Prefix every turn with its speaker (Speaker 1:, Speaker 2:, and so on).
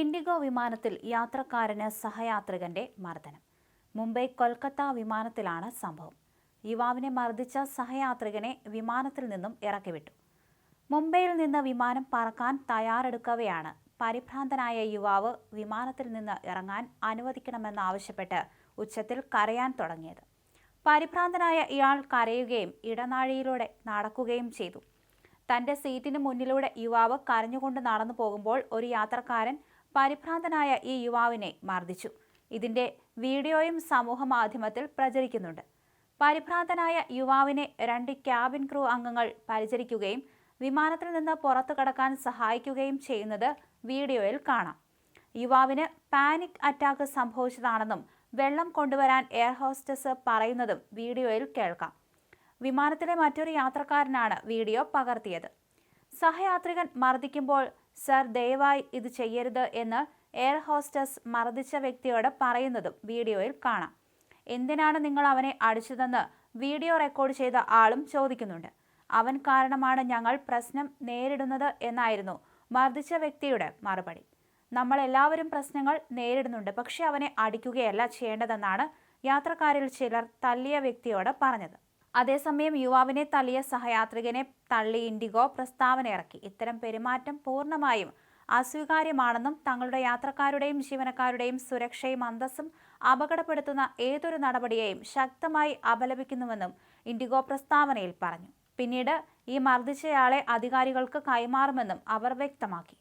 Speaker 1: IndiGo വിമാനത്തിൽ യാത്രക്കാരന് സഹയാത്രികന്റെ മർദ്ദനം. മുംബൈ കൊൽക്കത്ത വിമാനത്തിലാണ് സംഭവം. യുവാവിനെ മർദ്ദിച്ച സഹയാത്രികനെ വിമാനത്തിൽ നിന്നും ഇറക്കിവിട്ടു. മുംബൈയിൽ നിന്ന് വിമാനം പറക്കാൻ തയ്യാറെടുക്കവെയാണ്. പരിഭ്രാന്തനായ യുവാവ് വിമാനത്തിൽ നിന്ന് ഇറങ്ങാൻ അനുവദിക്കണമെന്നാവശ്യപ്പെട്ട് ഉച്ചത്തിൽ കരയാൻ തുടങ്ങിയത്. പരിഭ്രാന്തനായ ഇയാൾ കരയുകയും ഇടനാഴിയിലൂടെ നടക്കുകയും ചെയ്തു. തന്റെ സീറ്റിന് മുന്നിലൂടെ യുവാവ് കരഞ്ഞുകൊണ്ട് നടന്നു പോകുമ്പോൾ ഒരു യാത്രക്കാരൻ പരിഭ്രാന്തനായ ഈ യുവാവിനെ മർദ്ദിച്ചു. ഇതിന്റെ വീഡിയോയും സമൂഹ മാധ്യമത്തിൽ പ്രചരിക്കുന്നുണ്ട്. പരിഭ്രാന്തനായ യുവാവിനെ രണ്ട് ക്യാബിൻ ക്രൂ അംഗങ്ങൾ പരിചരിക്കുകയും വിമാനത്തിൽ നിന്ന് പുറത്തു കടക്കാൻ സഹായിക്കുകയും ചെയ്യുന്നത് വീഡിയോയിൽ കാണാം. യുവാവിന് പാനിക് അറ്റാക്ക് സംഭവിച്ചതാണെന്നും വെള്ളം കൊണ്ടുവരാൻ എയർ ഹോസ്റ്റസ് പറയുന്നതും വീഡിയോയിൽ കേൾക്കാം. വിമാനത്തിലെ മറ്റൊരു യാത്രക്കാരനാണ് വീഡിയോ പകർത്തിയത്. സഹയാത്രികൻ മർദ്ദിക്കുമ്പോൾ സർ ദയവായി ഇത് ചെയ്യരുത് എന്ന് എയർ ഹോസ്റ്റസ് മർദ്ദിച്ച വ്യക്തിയോട് പറയുന്നതും വീഡിയോയിൽ കാണാം. എന്തിനാണ് നിങ്ങൾ അവനെ അടിച്ചതെന്ന് വീഡിയോ റെക്കോർഡ് ചെയ്ത ആളും ചോദിക്കുന്നുണ്ട്. അവൻ കാരണമാണ് ഞങ്ങൾ പ്രശ്നം നേരിടുന്നത് എന്നായിരുന്നു മർദ്ദിച്ച വ്യക്തിയുടെ മറുപടി. നമ്മൾ എല്ലാവരും പ്രശ്നങ്ങൾ നേരിടുന്നുണ്ട് പക്ഷെ അവനെ അടിക്കുകയല്ല ചെയ്യേണ്ടതെന്നാണ് യാത്രക്കാരിൽ ചിലർ തല്ലിയ വ്യക്തിയോട് പറഞ്ഞത്. അതേസമയം യുവാവിനെ തള്ളിയ സഹയാത്രികനെ തള്ളി ഇൻഡിഗോ പ്രസ്താവന ഇറക്കി. ഇത്തരം പെരുമാറ്റം പൂർണമായും അസ്വീകാര്യമാണെന്നും തങ്ങളുടെ യാത്രക്കാരുടെയും ജീവനക്കാരുടെയും സുരക്ഷയും അന്തസ്സും അപകടപ്പെടുത്തുന്ന ഏതൊരു നടപടിയെയും ശക്തമായി അപലപിക്കുന്നുവെന്നും ഇൻഡിഗോ പ്രസ്താവനയിൽ പറഞ്ഞു. പിന്നീട് ഈ മർദ്ദിച്ചയാളെ അധികാരികൾക്ക് കൈമാറുമെന്നും അവർ വ്യക്തമാക്കി.